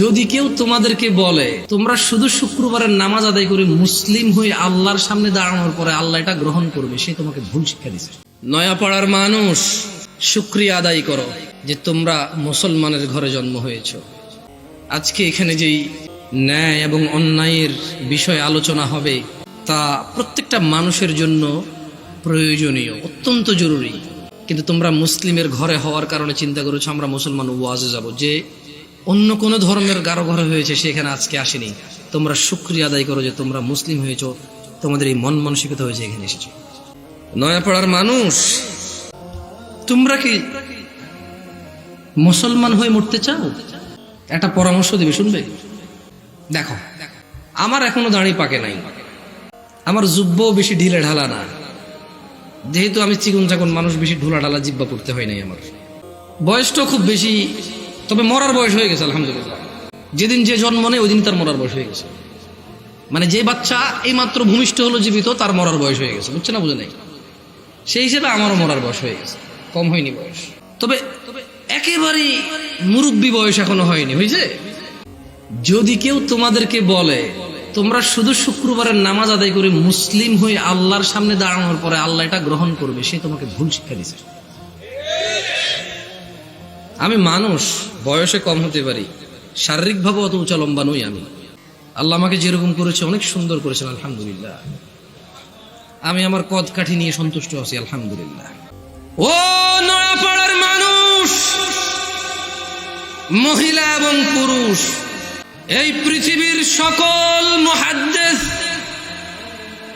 যদি কেউ তোমাদেরকে বলে, তোমরা শুধু শুক্রবারের নামাজ আদায় করে মুসলিম হয়ে আল্লাহর সামনে দাঁড়ানোর পরে আল্লাহ এটা গ্রহণ করবে, সে তোমাকে ভুল শিক্ষা দিচ্ছে নয়াপাড়ার মানুষ, শুক্রিয়া আদায় করো যে তোমরা মুসলমানের ঘরে জন্ম হয়েছ। আজকে এখানে যেই ন্যায় এবং অন্যায়ের বিষয়ে আলোচনা হবে, তা প্রত্যেকটা মানুষের জন্য প্রয়োজনীয়, অত্যন্ত জরুরি। কিন্তু তোমরা মুসলিমের ঘরে হওয়ার কারণে চিন্তা করেছ, আমরা মুসলমান ওয়াজে যাব। যে অন্য কোনো ধর্মের গারো ঘরে হয়েছে সেখানে আজকে আসেনি। তোমরা শুক্রিয়া আদায় করো যে তোমরা মুসলিম হয়েছ, তোমাদের এই মন মানসিকতা হয়েছে, এখানে এসেছ। নয়াপাড়ার মানুষ, তোমরা কি মুসলমান হয়ে মরতে চাও? একটা পরামর্শ দিবে, শুনবে? দেখো, আমার এখনও দাঁড়ি পাকে নাই। আমার জুব্বও বেশি ঢিলে ঢালা না। যেহেতু আমি চিকুন চাকুন মানুষ, বেশি ঢোলা ঢালা জিব্বা করতে হয় নাই আমার। বয়সটাও খুব বেশি তবে মরার বয়স হয়ে গেছে, আলহামদুলিল্লাহ। যেদিন যে জন্ম নেই ওই দিন তার মরার বয়স হয়ে গেছে। মানে যে বাচ্চা এই মাত্র ভূমিষ্ঠ হলো জীবিত, তার মরার বয়স হয়ে গেছে বুঝছে না, বুঝে নাই? সেই হিসেবে আমারও মরার বয়স হয়ে গেছে, কম হয়নি বয়স। তবে একেবারেই মুরব্বী বয়স এখনও হয়নি হয়েছে যদি কেউ তোমাদেরকে বলে, তোমরা শুধু শুক্রবারের নামাজ আদায় করে মুসলিম হয়ে আল্লাহর সামনে দাঁড়ানোর পরে আল্লাহ এটা গ্রহণ করবে, সে তোমাকে ভুল শিক্ষা দিচ্ছে আমি মানুষ, বয়সে কম হতে পারি। শারীরিকভাবে অত উঁচা লম্বা নই আমি। আল্লাহ আমাকে যেরকম করেছে, অনেক সুন্দর করেছেন, আলহামদুলিল্লাহ। আমি আমার কদ কাঠি নিয়ে সন্তুষ্ট আছি, আলহামদুলিল্লাহ। ও নয়াপাড়ার মানুষ, মহিলা এবং পুরুষ, এই পৃথিবীর সকল মুহাদ্দিস,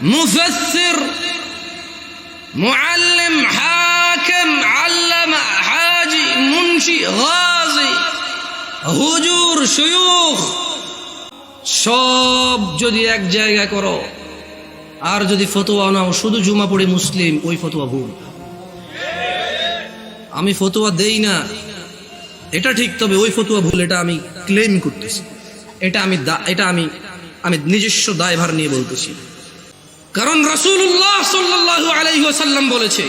মুফাসসির, মুআল্লিম, হাকিম হাজি মুন্সি গাজী হুজুর শুয়ুখ সব যদি এক জায়গায় করো, আর যদি ফতোয়া নাও, শুধু জুমা পড়ে মুসলিম, ওই ফতোয়া ভুল। আমি ফতোয়া দেই না, এটা ঠিক, তবে ওই ফতোয়া ভুল, এটা আমি ক্লেম করতেছি। এটা আমি এটা আমি আমি নিজস্ব দায়ভার নিয়ে বলতেছি। কারণ রসুল্লাহ সাল্লাল্লাহু আলাইহি ওয়াসাল্লাম বলেছে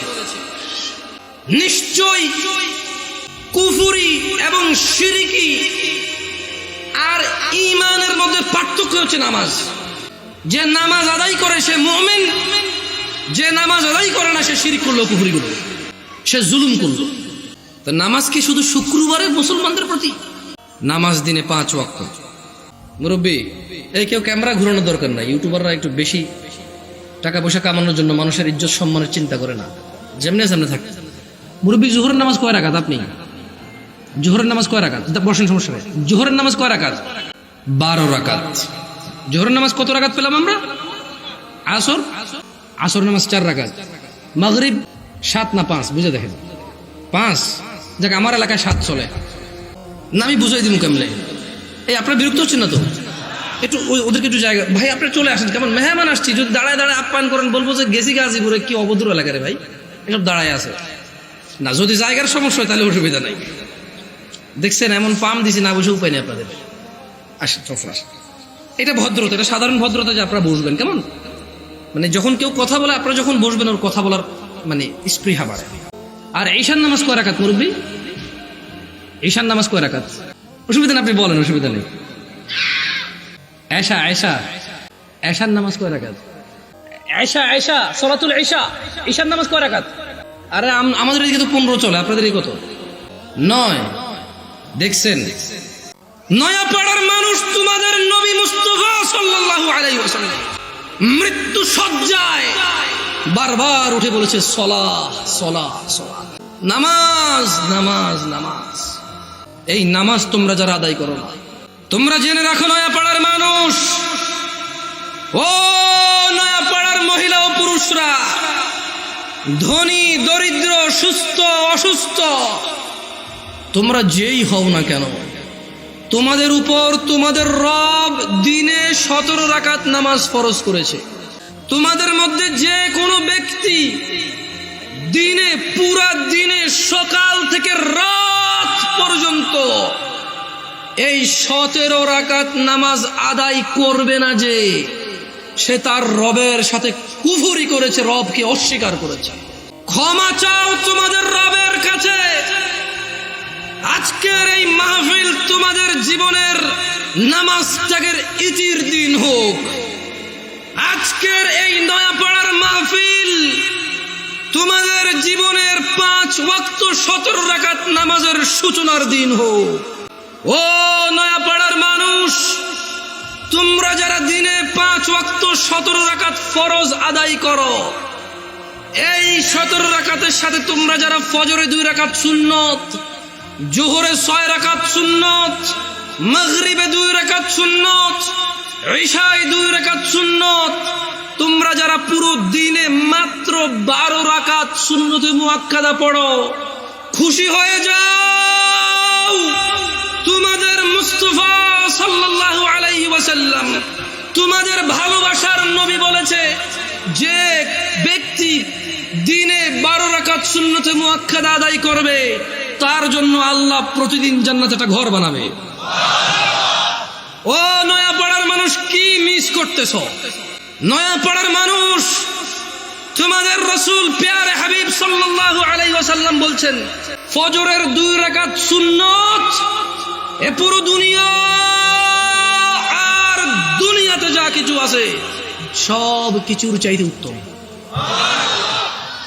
নিশ্চয় কুফুরি এবং শিরিকি আর ইমানের মধ্যে পার্থক্য হচ্ছে নামাজ। যে নামাজ আদায় করে সে মুমিন, যে নামাজ আদায় করে না, সে শিরিক করল, কুফুরি করল, সে জুলুম করল। তো নামাজ কি শুধু শুক্রবারে মুসলমানদের প্রতি? নামাজ দিনে পাঁচ ওয়াক্ত। মুরব্বী, এই কেউ ক্যামেরা ঘুরানোর দরকার নাই, ইউটিউবাররা একটু বেশি টাকা পয়সা কামানোর জন্য মানুষের ইজ্জত সম্মানের চিন্তা করে না। যেমনি সামনে থাকে। মুরব্বী, জোহরের নামাজ কয় রাখাত আপনি? জোহরের নামাজ কয় রাখাত বসেন, সমস্যা জোহরের নামাজ কয় রাখাত বারো রাকাত। জোহরের নামাজ কত রাকাত পেলাম আমরা? আসর? আসর নামাজ চার রাকাত। মাগরিব সাত না পাঁচ? বুঝে দেখেন। পাঁচ? যাক আমার এলাকায় সাত চলে। না, আমি বুঝাই দিব কেমনে? এই, আপনার বিরক্ত হচ্ছেন না তো? একটু ওই- ওদেরকে একটু জায়গা ভাই আপনি চলে আসেন। কেমন? মেহমান আসছি। যদি দাঁড়ায় দাঁড়ায় আপ্যায়ন করেন, বলব যে গেছি গাজীপুরে। কি অভদ্র এলাকা রে ভাই। এসব দাঁড়ায় আছে। না, যদি জায়গার সমস্যা হয়, তাহলে অসুবিধা নাই। দেখছেন এমন পাম দিছি না বসে উপায় নেই আপনাদের। আসেন চফর আসেন। এটা ভদ্রতা এটা সাধারণ ভদ্রতা যে আপনারা বসবেন কেমন? মানে যখন কেউ কথা বলে আপনারা যখন বসবেন ওর কথা বলার মানে স্পৃহা বাড়ে। আর ঈশান নামাজ কয় রাখাত মুরব্বী? ঈশান নামাজ কয় রাখাত অসুবিধা আপনি বলেন অসুবিধা নেই। এশা এশা। এশার নামাজ কয় রাখাত এশা এশা সলাতুল এশা ঈশান নামাজ কয় রাখাত আরে আম- আমাদের এদিকে তো পনেরো চলে আপনাদের এই কত? নয়। দেখছেন? নয়াপাড়ার মানুষ তোমাদের নবী মুস্তফা সাল্লাল্লাহু আলাইহি ওয়াসাল্লাম মৃত্যু সজ্জায় বারবার উঠে বলেছে সলা সলা সলা নামাজ নামাজ নামাজ। এই নামাজ তোমরা যারা আদায় করো না, তোমরা জেনে রাখো নয়াপাড়ার মানুষ। ও নয়াপাড়ার মহিলা ও পুরুষরা, ধনী, দরিদ্র, সুস্থ, অসুস্থ তোমরা যেই হও না কেন, তোমাদের উপর তোমাদের রব দিনে সতেরো রাকাত নামাজ ফরজ করেছে। তোমাদের মধ্যে যে কোনো ব্যক্তি দিনে, পুরা দিনে সকাল থেকে রাত পর্যন্ত এই সতেরো রাকাত নামাজ আদায় করবে না যে, সে তার রবের সাথে কুফুরি করেছে, রবকে অস্বীকার করেছে। ক্ষমা চাও তোমাদের রবের কাছে। আজকের এই মাহফিল তোমাদের জীবনের নামাজ ত্যাগের ইতির দিন হোক। আজকের এই নয়াপাড়ার মাহফিল তোমাদের জীবনের পাঁচ ওয়াক্ত সতেরো রাকাত নামাজের সূচনার দিন হোক। ও নয়াপাড়ার মানুষ, তোমরা যারা দিনে পাঁচ ওয়াক্ত সতেরো রাকাত ফরজ আদায় করো, এই সতেরো রাকাতের সাথে তোমরা যারা ফজরে দুই রাকাত সুন্নত জোহরে ছয় রাকাত সুন্নত, মাগরিবে দুই রাকাত সুন্নত, ঈশায় দুই রাকাত সুন্নত। তোমরা যারা পুরো দিনে মাত্র বারো রাকাত সুন্নতে মুআক্কাদা পড়ো, খুশি হয়ে যাও। তোমাদের মুস্তফা সাল্লাল্লাহু আলাইহি ওয়াসাল্লাম তোমাদের ভালোবাসার নবী বলেছে যে ব্যক্তি দিনে বারো রাকাত সুন্নতে মুআক্কাদা আদায় করবে। তার জন্য আল্লাহ প্রতিদিন জান্নাতে একটা ঘর বানাবে। ও নয়াপাড়ার মানুষ, কি মিস করতেছ? নয়াপাড়ার মানুষ, তোমাদের রসুল পেয়ারে হাবিব সাল্লাল্লাহু আলাইহি ওয়াসাল্লাম বলছেন, ফজরের দুই রাকাত সুন্নত, এ পুরো দুনিয়া আর দুনিয়াতে যা কিছু আছে, সব কিছুর চাইতে উত্তম।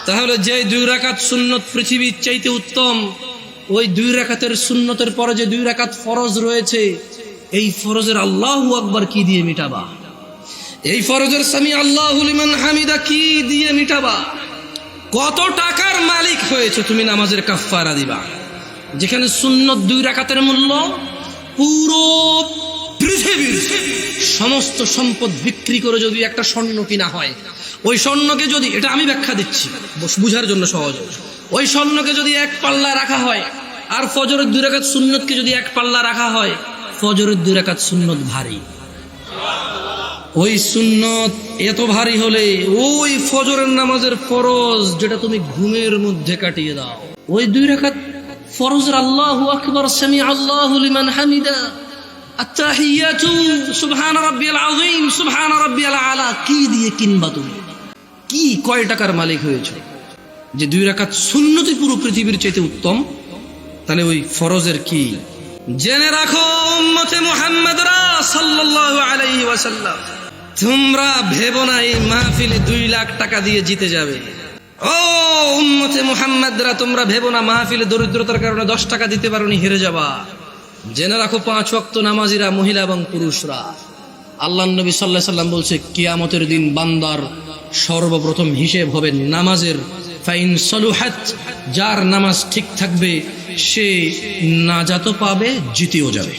তাহলে যে দুই রাকাত সুন্নত পৃথিবীর চাইতে উত্তম ওই দুই রাকাতের সুন্নতের পরে যে দুই রাকাত ফরজ রয়েছে, এই ফরজের আল্লাহ আকবার কি দিয়ে মিটাবা? এই ফরজের স্বামী আল্লাহ লিমান হামিদা কি দিয়ে মিটাবা? কত টাকার মালিক হয়েছে তুমি নামাজের কাফারা দিবা? যেখানে সুন্নত দুই রাকাতের মূল্য পুরো পৃথিবীর সমস্ত সম্পদ বিক্রি করে যদি একটা স্বর্ণ কিনা হয়, ওই স্বর্ণকে যদি, এটা আমি ব্যাখ্যা দিচ্ছি বুঝার জন্য সহজ। ওই স্বর্ণকে যদি এক পাল্লা রাখা হয়, আর ফজরের দুই রাকাত সুন্নতকে যদি এক পাল্লা রাখা হয়, ফজরের দুই রাকাত সুন্নত ভারী। ওই সুন্নত এত ভারী হলে ওই ফজরের নামাজের ফরজ যেটা তুমি ঘুমের মধ্যে কাটিয়ে দাও। ওই দুই রাকাত ফরজের আল্লাহু আকবার সামি আল্লাহু লিমান হামিদা। আত্তাহিয়াতু, সুবহান রাব্বিয়াল আযীম, সুবহান রাব্বিয়াল আলা। কি দিয়ে কিনবা তুমি? কি কয় টাকার মালিক হয়েছে? যে দুই রাকাত সুন্নতি পুরো পৃথিবীর চাইতে উত্তম, তাহলে ওই ফরজের কি? জেনে রাখো তোমরা ভেবো না এই মাহফিলে দুই লাখ টাকা দিয়ে জিতে যাবে। ও উম্মতে মুহাম্মাদরা, তোমরা ভেবো না মাহফিলে দরিদ্রতার কারণে দশ টাকা দিতে পারোনি, হেরে যাবা। জেনে রাখো, পাঁচ ওয়াক্ত নামাজিরা মহিলা এবং পুরুষরা। আল্লাহ নবী সাল্লাহ সাল্লাম বলছে, কিয়ামতের দিন বান্দার সর্বপ্রথম হিসেব হবে নামাজের ফাইন সলুহাত, যার নামাজ ঠিক থাকবে, সে নাজাতও পাবে জিতেও যাবে।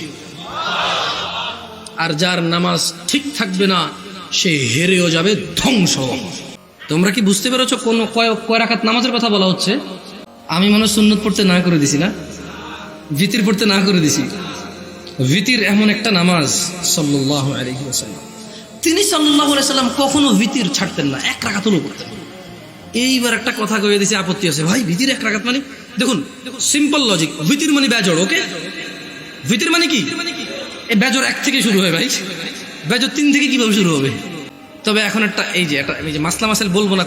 আর যার নামাজ ঠিক থাকবে না, সে হেরেও যাবে, ধ্বংস। তোমরা কি বুঝতে পেরেছ কোন কয় রাখাত নামাজের কথা বলা হচ্ছে? আমি মনে সুন্নত পড়তে না করে দিছি না? ভিতির পড়তে না করে দিছি। ভিতির এমন একটা নামাজ সাল্লাহ আলহি ওসাল্লাম তিনি সাল্লাহ কখনো ভিতির ছাড়তেন না, এক রাখাতও করতেন না। এইবার একটা কথা কয়ে দিছে, আপত্তি আছে। ভাই, ভিতির এক রাখাত মানে? দেখুন সিম্পল লজিক ভিতির মানে বেজড় ওকে? ভিতির মানে কি? এ বেজর এক থেকে শুরু হয় ভাই। বেজর তিন থেকে কীভাবে শুরু হবে? তবে এখন একটা, এই যে, একটা, এই যে মাসলা মাসেল বলব না